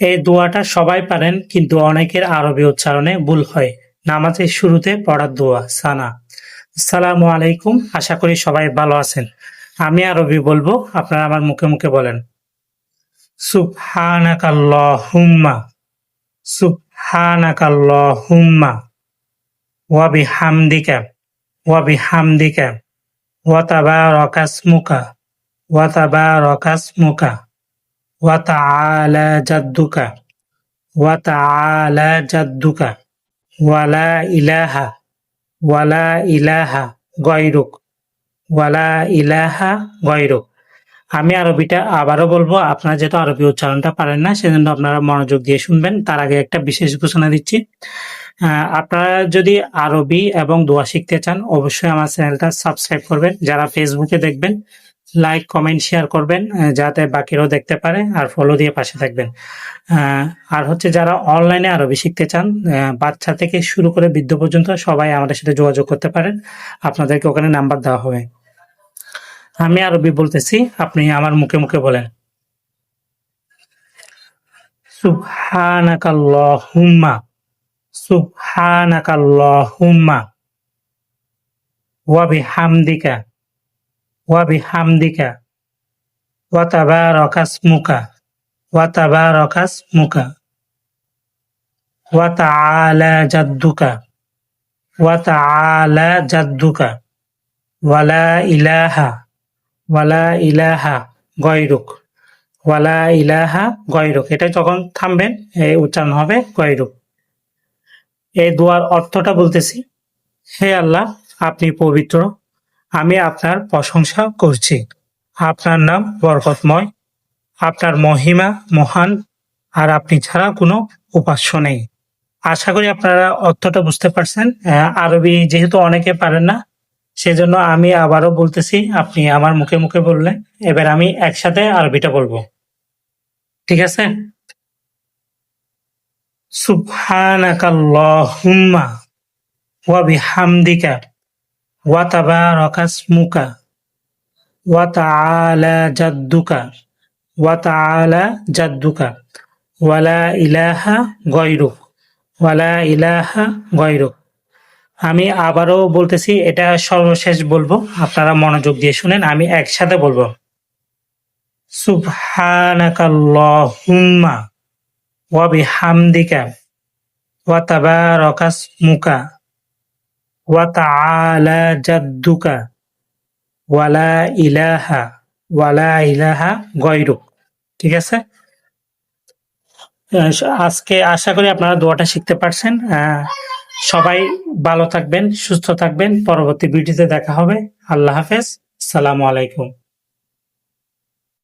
এই দোয়াটা সবাই পারেন, কিন্তু অনেকের আরবি উচ্চারণে ভুল হয়। নামাজের শুরুতে পড়ার দোয়া, সানা। আসসালামু আলাইকুম, আশা করি সবাই ভালো আছেন। আমি আরবি বলব, আপনারা আমার মুখে মুখে বলেন। সুবহানাকাল্লাহুম্মা সুবহানাকাল্লাহুম্মা, ওয়া বিহামদিকা ওয়া বিহামদিকা, ওয়া তাবারাকাসমুকা ওয়া তাবারাকাসমুকা। ওয়া তাআলা জাদ্দুকা, ওয়া তাআলা জাদ্দুকা ওয়ালা ইলাহা ওয়ালা ইলাহা গয়রুক ওয়ালা ইলাহা গয়রুক। আমি আরবিটা আবারও বলব, আপনারা যেহেতু আরবি উচ্চারণটা পারেন না, সেজন্য আপনারা মনোযোগ দিয়ে শুনবেন। তার আগে একটা বিশেষ ঘোষণা দিচ্ছি। আপনারা যদি আরবি এবং দোয়া শিখতে চান, অবশ্যই আমার চ্যানেলটা সাবস্ক্রাইব করবেন। যারা ফেসবুকে দেখবেন লাইক কমেন্ট শেয়ার করবেন যাতে বাকিরাও দেখতে পারে আর ফলো দিয়ে পাশে থাকবেন। আর হচ্ছে যারা অনলাইনে আরবি শিখতে চান বাচ্চা থেকে শুরু করে বৃদ্ধ পর্যন্ত সবাই আমাদের সাথে যোগাযোগ করতে পারেন। আপনাদেরকে ওখানে নাম্বার দেওয়া হবে। আমি আরবি বলতেছি, আপনি আমার মুখে মুখে বলেন। সুবহানাকাল্লাহুম্মা সুবহানাকাল্লাহুম্মা, ওয়া বিহামদিকা। তাবারাকাসমুকা ওয়া তাআলা জাদ্দুকা, ওয়া তাআলা জাদ্দুকা ওয়ালা ইলাহা ওয়ালা ইলাহা এটা থামবেন এই উচ্চারণ হবে গয়রুক। এই দোয়ার অর্থটা বলতেছি, হে আল্লাহ, আপনি পবিত্র আমি আপনার প্রশংসা করছি। আপনার নাম বরকতময়। আপনার মহিমা মহান, আর আপনি ছাড়া কোনো উপাস্য নেই। আশা করি আপনারা অর্থটা বুঝতে পারছেন। আরবি যেহেতু অনেকে পারেন না, সেজন্য আমি আবারও বলতেছি, আপনি আমার মুখে মুখে বললেন। এবার আমি একসাথে আরবিটা বলব। ঠিক আছে? সুবহানাকাল্লাহুম্মা ওয়া বিহামদিকা। জাদ্দুকা জাদ্দুকা ওয়ালা ইলাহা ওয়ালা ইলাহা আমি আবারও বলতেছি, এটা সর্বশেষ বলব, আপনারা মনোযোগ দিয়ে শুনেন, আমি একসাথে বলব। সুবহানাকাল্লাহুম্মা, ওয়া বিহামদিকা, ওয়া তাবারাকাসমুকা ওয়া جدك ওয়ালা ইলাহা ওয়ালা ইলাহা গয়রুক ঠিক আছে? আজকে আশা করি আপনারা দোয়াটা শিখতে পারছেন। সবাই ভালো থাকবেন, সুস্থ থাকবেন। পরবর্তী ভিডিওতে দেখা হবে। আল্লাহ হাফেজ। সালামু আলাইকুম।